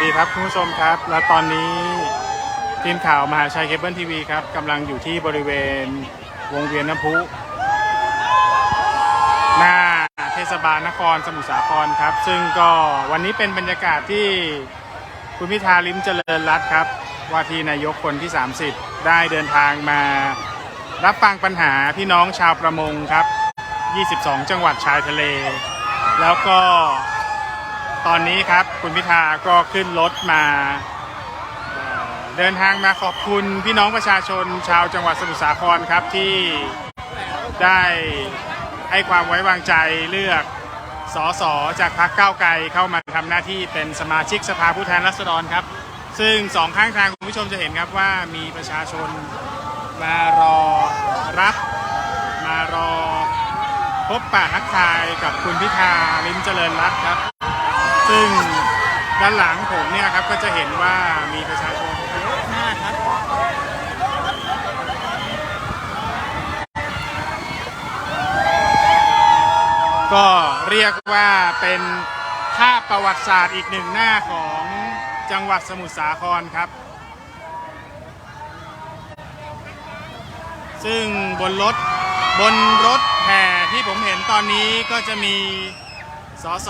สวัสดีครับคุณผู้ชมครับ และตอนนี้ทีมข่าวมหาชัยเคเบิลทีวีครับกำลังอยู่ที่บริเวณวงเวียนน้ำพุ หน้าเทศบาลนครสมุทรสาครครับ ซึ่งก็วันนี้เป็นบรรยากาศที่คุณพิธาลิ้มเจริญรัตครับ ว่าที่นายกคนที่ 30 ได้เดินทางมารับฟังปัญหาพี่น้องชาวประมงครับ 22 จังหวัดชายทะเล แล้วก็ ตอนนี้ครับคุณพิธาก็ขึ้นรถมาเดินทางมาขอบคุณพี่น้องประชาชนชาวจังหวัดสมุทรสาครครับที่ได้ให้ความไว้วางใจเลือกสสจากพรรคก้าวไกลเข้ามาทำหน้าที่เป็นสมาชิกสภาผู้แทนราษฎรครับ ซึ่งสองข้างทางคุณผู้ชมจะเห็นครับว่ามีประชาชนมารอรับ มารอพบปะทักทายกับคุณพิธาลิ้มเจริญรัตน์ครับ ซึ่งด้านหลังผมเนี่ยครับก็จะเห็นว่ามีประชาชนเยอะมากครับก็เรียกว่าเป็นภาพประวัติศาสตร์อีกหนึ่งหน้าของจังหวัดสมุทรสาครครับ ซึ่งบนรถบนรถแห่ที่ผมเห็นตอนนี้ก็จะมี สส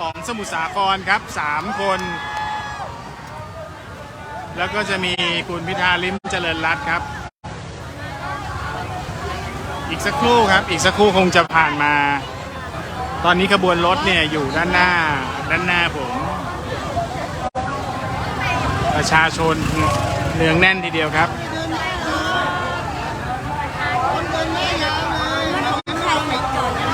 ของสมุทรสาครครับสามคน แล้วก็จะมีคุณพิธาลิมเจริญรัตครับ อีกสักครู่ครับ อีกสักครู่คงจะผ่านมา ตอนนี้ขบวนรถเนี่ยอยู่ด้านหน้า ด้านหน้าผม ประชาชนเนืองแน่นทีเดียวครับ คนเดินไม่เยอะเลยน้ำใครไม่จอดนะ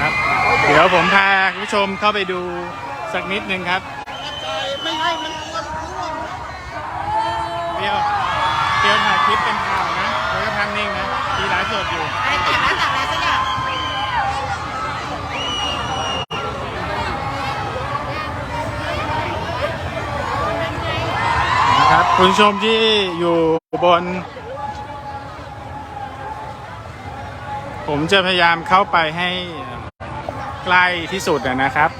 ครับ เดี๋ยว ผมพาคุณผู้ชมเข้าไปดูสักนิดนึงครับไม่ให้มันกลัวร่วงเปียวเปียวถ่ายคลิปเป็นข่าวนะแล้วก็ทำนิ่งนะมีไลฟ์สดอยู่ไอ้จับแล้วจับอะไรสักอย่างนะครับคุณผู้ชมที่อยู่บน ผมจะพยายามเข้าไปให้ ใกล้ที่สุดนะครับ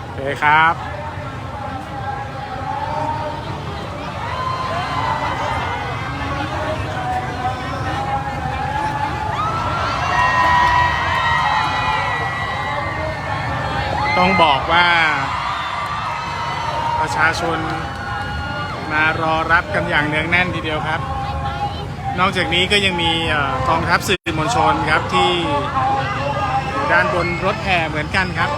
โอเคครับต้องบอกว่าประชาชนมารอรับกันอย่างเนืองแน่นทีเดียวครับ นอกจากนี้ก็ยังมีเอ่อกองทัพสื่อ มวลชนครับที่อยู่ด้านบนรถแห่เหมือนกันครับ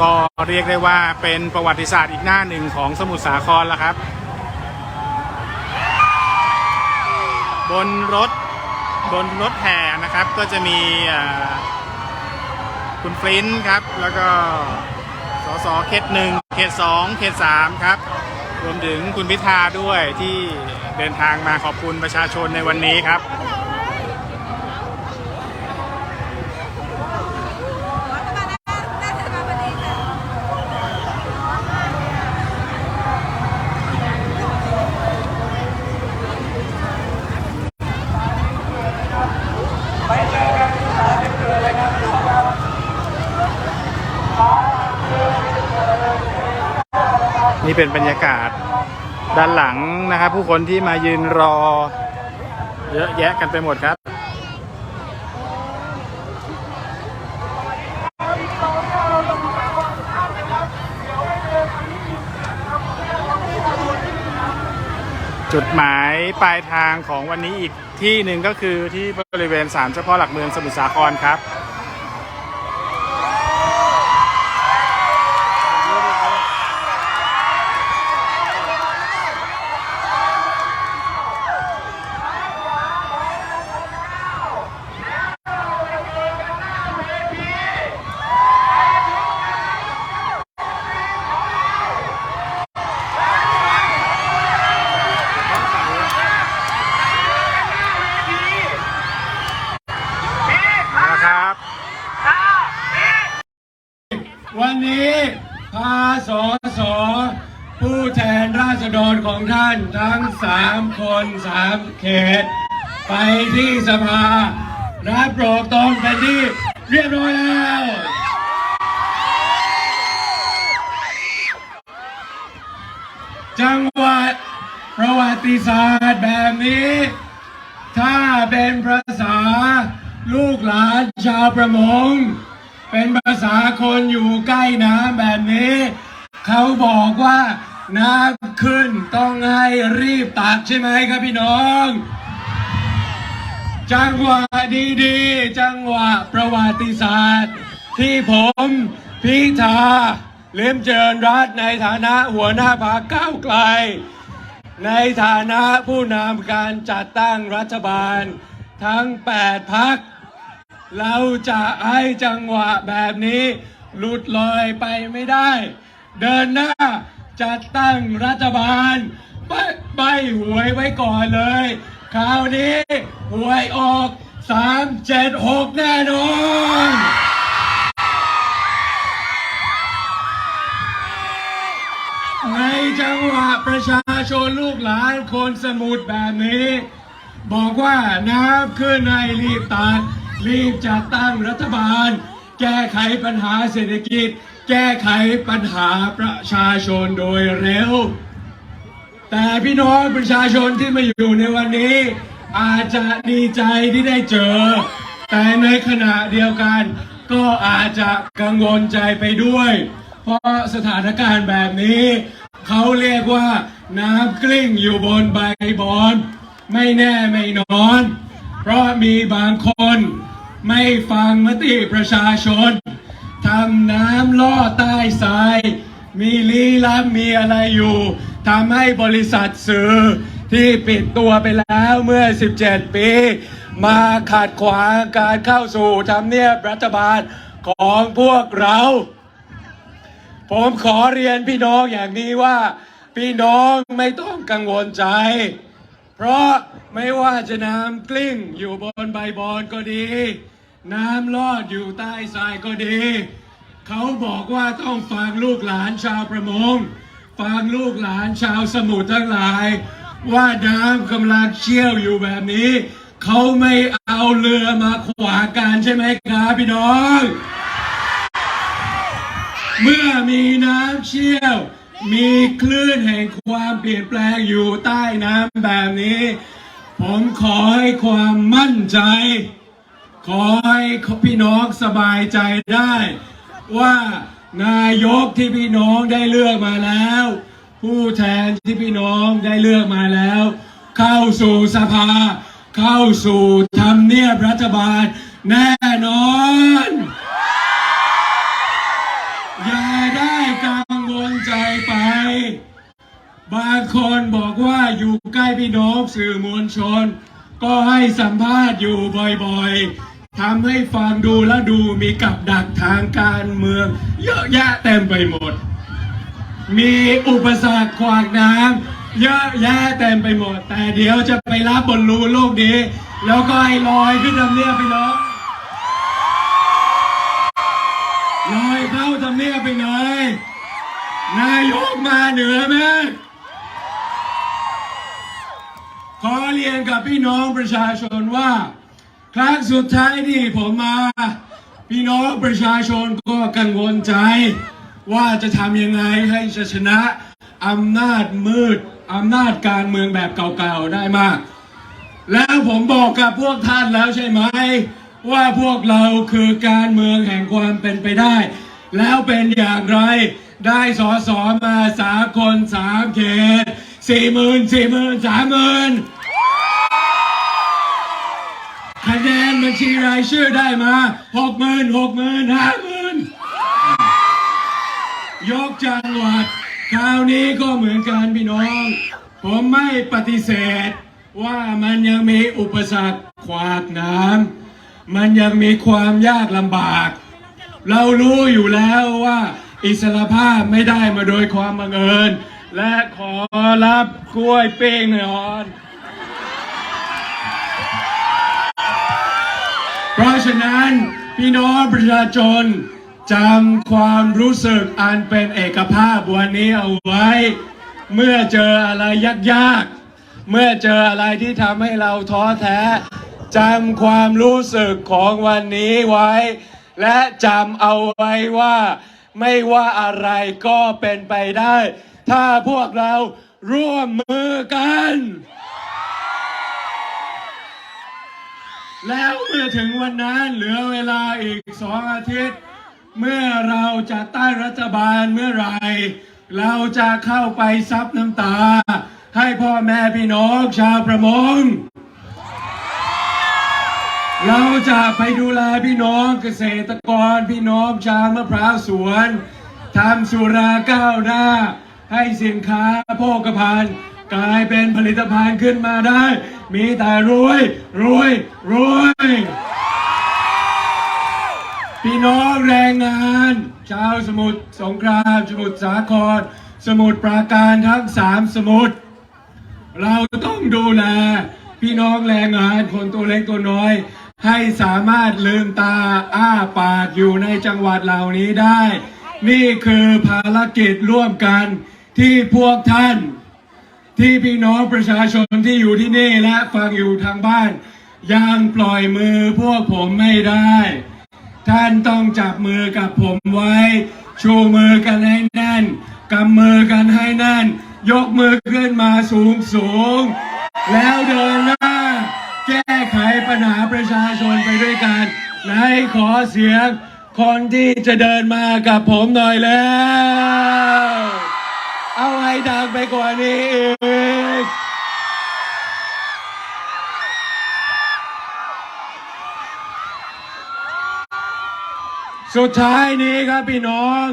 ก็เรียกได้ว่าเป็นประวัติศาสตร์อีกหน้าหนึ่งของสมุทรสาครแล้วครับ บนรถบนรถแห่นะครับก็จะมีคุณฟลินท์ครับ แล้วก็สสเขตหนึ่ง เขตสองเขตสามครับ รวมถึงคุณพิธาด้วยที่เดินทางมาขอบคุณประชาชนในวันนี้ครับ นี่เป็นบรรยากาศด้านหลังนะครับ ผู้คนที่มายืนรอ เยอะแยะกันไปหมดครับ จุดหมายปลายทางของวันนี้อีกที่หนึ่งก็คือที่บริเวณศาลเจ้าพ่อหลักเมืองสมุทรสาครครับ นะครับ วันนี้ พาสอสอผู้แทนรา ษฎรของท่านทั้งสามคนสามเขต ไปที่สภารับปรดตองเป็นที่เรียบร้อยแล้วจังหวัดประวัติศาสตร์แบบนี้ ถ้าเป็นภาษาลูกหลานชาวประมง เป็นภาษาคนอยู่ใกล้น้ำแบบนี้ เขาบอกว่า น้ำขึ้นต้องให้รีบตักใช่ไหมครับพี่น้อง จังหวะดีๆ จังหวะประวัติศาสตร์ ที่ผมพิธาเลิมเจริญรัตน์ในฐานะหัวหน้าพรรคก้าวไกล ในฐานะผู้นำการจัดตั้งรัฐบาล ทั้ง 8พักเราจะให้จังหวะแบบนี้ หลุดลอยไปไม่ได้ เดินหน้า จัดตั้งรัฐบาลใบใบหวยไว้ก่อนเลย คราวนี้หวยออก 3 7 6 แน่นอนในจังหวะประชาชนลูกหลานคนสมุทรแบบนี้ บอกว่าน้ำขึ้นให้รีบตัดรีบจัดตั้งรัฐบาล แก้ไขปัญหาเศรษฐกิจ แก้ไขปัญหาประชาชนโดยเร็ว แต่พี่น้องประชาชนที่มาอยู่ในวันนี้ อาจจะดีใจที่ได้เจอ แต่ในขณะเดียวกัน ก็อาจจะกังวลใจไปด้วย เพราะสถานการณ์แบบนี้ เขาเรียกว่าน้ำกลิ้งอยู่บนใบบอนไม่แน่ไม่นอน เพราะมีบางคนไม่ฟังมติประชาชน ทำน้ำล่อใต้ทราย มีลี้ลับมีอะไรอยู่ทำให้บริษัทสื่อที่ปิดตัวไปแล้วเมื่อ 17 ปี มาขัดขวางการเข้าสู่ทำเนียบรัฐบาลของพวกเรา ผมขอเรียนพี่น้องอย่างนี้ว่า พี่น้องไม่ต้องกังวลใจ เพราะไม่ว่าจะน้ำกลิ้งอยู่บนใบบอนก็ดี น้ำลอดอยู่ใต้ทรายก็ดี เขาบอกว่าต้องฟังลูกหลานชาวประมง ฟังลูกหลานชาวสมุทรทั้งหลาย ว่าน้ำกำลังเชี่ยวอยู่แบบนี้ เขาไม่เอาเรือมาขวางกันใช่ไหมครับพี่น้อง เมื่อมีน้ำเชี่ยว มีคลื่นแห่งความเปลี่ยนแปลงอยู่ใต้น้ำแบบนี้ ผมขอให้ความมั่นใจ ขอให้พี่น้องสบายใจได้ ว่านายกที่พี่น้องได้เลือกมาแล้ว ผู้แทนที่พี่น้องได้เลือกมาแล้ว เข้าสู่สภา เข้าสู่ทำเนียบรัฐบาลแน่นอน อย่าได้กังวลใจไป บางคนบอกว่าอยู่ใกล้พี่น้องสื่อมวลชน ก็ให้สัมภาษณ์อยู่บ่อยๆ ทำให้ฟังดูและดูมีกับดักทางการเมือง เยอะแยะเต็มไปหมด มีอุปสรรคขวางน้ำเยอะแยะเต็มไปหมด แต่เดี๋ยวจะไปรับบนรูโลกนี้ แล้วก็ให้ลอยขึ้นทำเนียบไปเลยลอยเข้าทำเนียบไปเลยนายกมาเหนือไหมขอเรียนกับพี่น้องประชาชนว่า ครั้งสุดท้ายที่ผมมา พี่น้องประชาชนก็กังวลใจ ว่าจะทำยังไงให้จะชนะอำนาจมืดอำนาจการเมืองแบบเก่าๆได้มาก แล้วผมบอกกับพวกท่านแล้วใช่ไหม ว่าพวกเราคือการเมืองแห่งความเป็นไปได้ แล้วเป็นอย่างไรได้สอสอมาสามคนสามเขตสี่หมื่นสี่หมื่นสามหมื่น คะแนนบัญชีรายชื่อได้มาหกหมื่นหกหมื่นห้าหมื่นยกจังหวัดคราวนี้ก็เหมือนกันพี่น้อง ผมไม่ปฏิเสธ ว่ามันยังมีอุปสรรคขวากน้ำมันยังมีความยากลำบาก เรารู้อยู่แล้วว่า อิสรภาพไม่ได้มาโดยความบังเอิญ และขอรับกล้วยเป้งหน่อย เพราะฉะนั้นพี่น้องประชาชนจำความรู้สึกอันเป็นเอกภาพวันนี้เอาไว้ เมื่อเจออะไรยากๆ เมื่อเจออะไรที่ทำให้เราท้อแท้จำความรู้สึกของวันนี้ไว้ และจำเอาไว้ว่า ไม่ว่าอะไรก็เป็นไปได้ ถ้าพวกเราร่วมมือกัน แล้วเมื่อถึงวันนั้นเหลือเวลาอีกสองอาทิตย์ เมื่อเราจะตั้งรัฐบาลเมื่อไหรเราจะเข้าไปซับน้ำตา ให้พ่อแม่พี่น้องชาวประมง เราจะไปดูแลพี่น้องเกษตรกรพี่น้องชาวมะพร้าวสวนทำสุราก้าวหน้า ให้สินค้าโภคภัณฑ์ กลายเป็นผลิตภัณฑ์ขึ้นมาได้ มีแต่รวยรวยรวยพี่น้องแรงงาน ชาวสมุทรสงครามสมุทรสาคร สมุทรปราการทั้งสามสมุทรเราต้องดูแล พี่น้องแรงงานคนตัวเล็กตัวน้อย ให้สามารถลืมตาอ้าปากอยู่ในจังหวัดเหล่านี้ได้ นี่คือภารกิจร่วมกันที่พวกท่าน ที่พี่น้องประชาชนที่อยู่ที่นี่และฟังอยู่ทางบ้าน ยังปล่อยมือพวกผมไม่ได้ ท่านต้องจับมือกับผมไว้ ชูมือกันให้แน่นกำมือกันให้แน่น ยกมือขึ้นมาสูงสูง แล้วเดินหน้า แก้ไขปัญหาประชาชนไปด้วยกันไหนขอเสียงคนที่จะเดินมากับผมหน่อยแล้ว เอาให้ดังไปกว่านี้อีกสุดท้ายนี้ครับพี่น้อง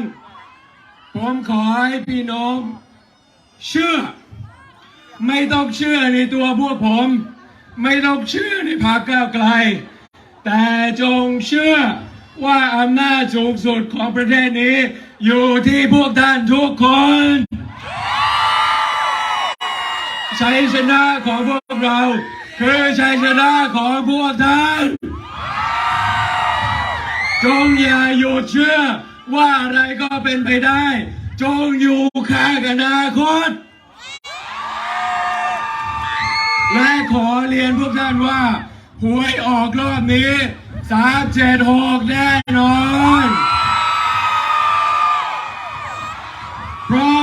ผมขอให้พี่น้อง เชื่อ ไม่ต้องเชื่อในตัวพวกผม ไม่ต้องเชื่อในพรรคก้าวไกล แต่จงเชื่อว่าอำนาจสูงสุดของประเทศนี้ อยู่ที่พวกท่านทุกคน ชัยชนะของพวกเรา คือชัยชนะของพวกท่านจงอย่าหยุดเชื่อว่าอะไรก็เป็นไปได้ จงอยู่ข้างอนาคต และขอเรียนพวกท่านว่าหวยออกรอบนี้สามเจ็ดหกแน่นอน เพราะ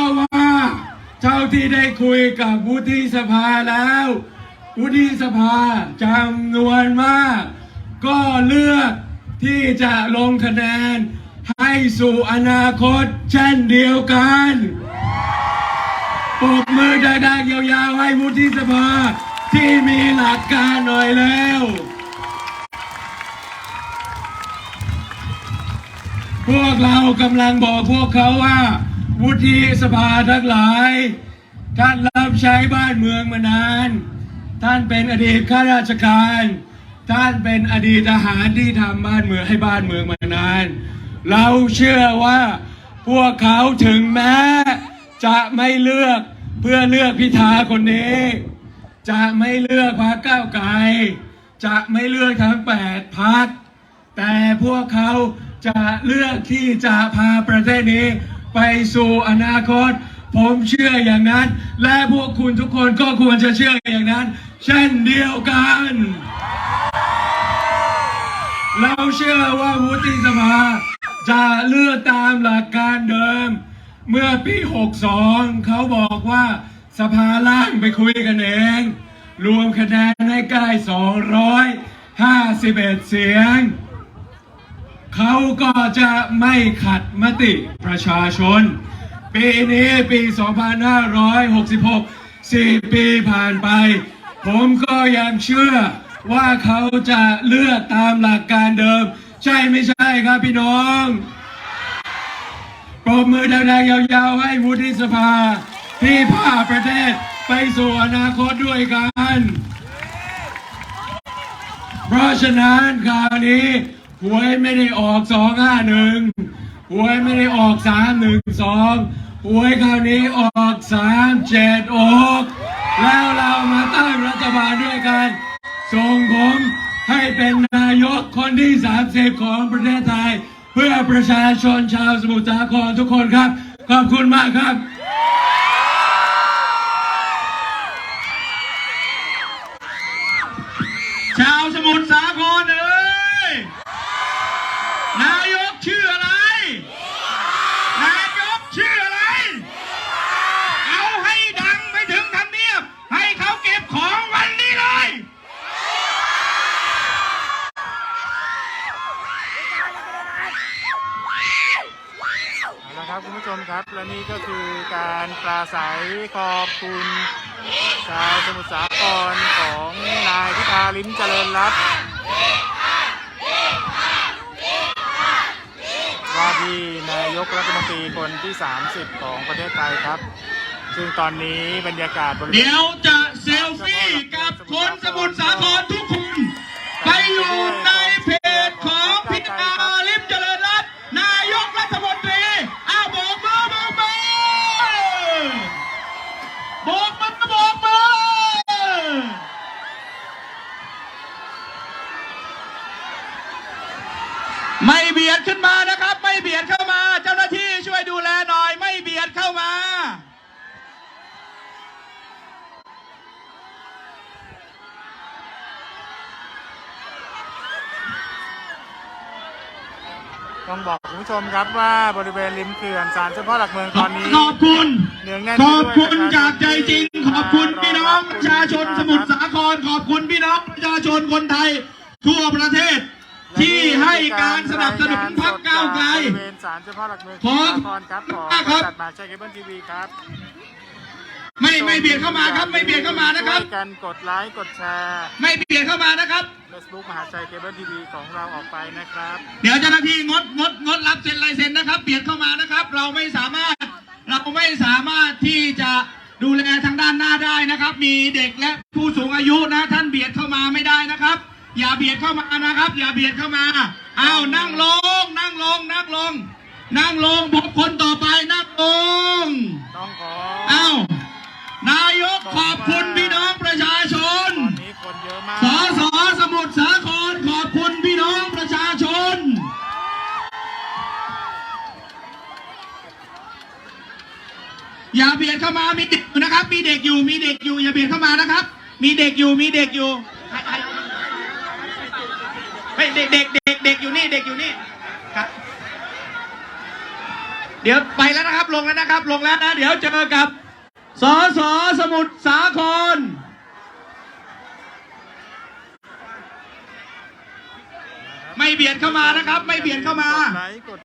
เท่าที่ได้คุยกับวุฒิสภาแล้ว วุฒิสภาจำนวนมาก ก็เลือกที่จะลงคะแนน ให้สู่อนาคตเช่นเดียวกันปรบมือดังๆยาวๆให้วุฒิสภาที่มีหลักการหน่อยแล้วพวกเรากำลังบอกพวกเขาว่า วุฒิสภาทั้งหลาย ท่านรับใช้บ้านเมืองมานาน ท่านเป็นอดีตข้าราชการ ท่านเป็นอดีตทหารที่ทำบ้านเมืองให้บ้านเมืองมานาน เราเชื่อว่าพวกเขาถึงแม้ จะไม่เลือกเพื่อเลือกพิธาคนนี้ จะไม่เลือกพรรคก้าวไกลจะไม่เลือกทั้งแปดพรรคแต่พวกเขาจะเลือกที่จะพาประเทศนี้ ไปสู่อนาคต ผมเชื่ออย่างนั้น และพวกคุณทุกคนก็ควรจะเชื่ออย่างนั้น เช่นเดียวกัน เราเชื่อว่าวุฒิสภาจะเลือกตามหลักการเดิม เมื่อปี 62 เขาบอกว่าสภาล่างไปคุยกันเอง รวมคะแนนให้ใกล้ 251 เสียง เขาก็จะไม่ขัดมติประชาชน ปีนี้ปี 2566 4 ปีผ่านไป ผมก็ยังเชื่อว่าเขาจะเลือกตามหลักการเดิม ใช่ไม่ใช่ครับพี่น้องปรบมือดังๆยาวๆ ให้วุฒิสภา ที่พาประเทศไปสู่อนาคตด้วยกัน เพราะฉะนั้นคราวนี้ หวยไม่ได้ออกสองห้าหนึ่งหวยไม่ได้ออกสามหนึ่งสองหวยคราวนี้ออกสามเจ็ดอกแล้วเรามาตั้งรัฐบาลด้วยกันส่งผมให้เป็นนายกคนที่ 30 ของประเทศไทย เพื่อประชาชนชาวสมุทรสาครทุกคนครับ ขอบคุณมากครับชาวสมุทรสาคร ครับ และนี่ก็คือการปราศัยขอบคุณชาวสมุทรสาครของนายพิธาลิ้มเจริญรัตน์ว่าที่นายกรัฐมนตรีคนที่ 30 ของประเทศไทยครับ ซึ่งตอนนี้บรรยากาศบริเวณเดี๋ยวจะเซลฟี่กับคนสมุทรสาครทุ ขึ้นมานะครับ ไม่เบียดเข้ามา เจ้าหน้าที่ช่วยดูแลหน่อย ไม่เบียดเข้ามา ต้องบอกคุณผู้ชมครับว่าบริเวณริมเขื่อนศาลเจ้าพ่อหลักเมืองตอนนี้ ขอบคุณ เนืองแน่นขไปอบด้วยคุณประชชนจากใจจริง ขอบคุณพี่น้องประชาชนสมุทรคสาคร ขอบคุณพี่น้องประชาชนคนไทย ทั่วประเทศ ที่ให้การสนับสนุนพรรคก้าวไกลบริเวณศาลเจ้าพ่อหลักเมืองขอสมุทรสาครครับของครับจัดมาใช้เคเบิลทีวีครับ ไม่ไม่เบียดเข้ามาครับ ไม่เบียดเข้ามานะครับช่วยกันกดไลค์กดแชร์ไม่เบียดเข้ามานะครับ Facebook มหาชัยเคเบิลทีวีของเราออกไปนะครับ เดี๋ยวเจ้าหน้าที่งดงดงดรับเซ็นลายเซ็นนะครับเบียดเข้ามานะครับ เราไม่สามารถเราไม่สามารถที่จะดูแลทางด้านหน้าได้นะครับ มีเด็กและผู้สูงอายุนะท่านเบียดเข้ามาไม่ได้นะครับ อย่าเบียดเข้ามานะครับ อย่าเบียดเข้ามาอ้าวนั่งลง นั่งลง นั่งลง นั่งลงบุคคลต่อไปนั่งลงต้องขออ้าวนายกขอบคุณพี่น้องประชาชนตอนนี้คนเยอะมากสอสอสมุทรสาครขอบคุณพี่น้องประชาชนอย่าเบียดเข้ามามีเด็กอยู่นะครับ มีเด็กอยู่มีเด็กอยู่อย่าเบียดเข้ามานะครับ มีเด็กอยู่มีเด็กอยู่ ไม่เด็กเด็กเด็กเด็กอยู่นี่เด็กอยู่นี่ครับ เดี๋ยวไปแล้วนะครับลงแล้วนะครับ ลงแล้วนะเดี๋ยวเจอกับสอสอสมุทรสาครไม่เบียดเข้ามานะครับ ไม่เบียดเข้ามากดไลค์กด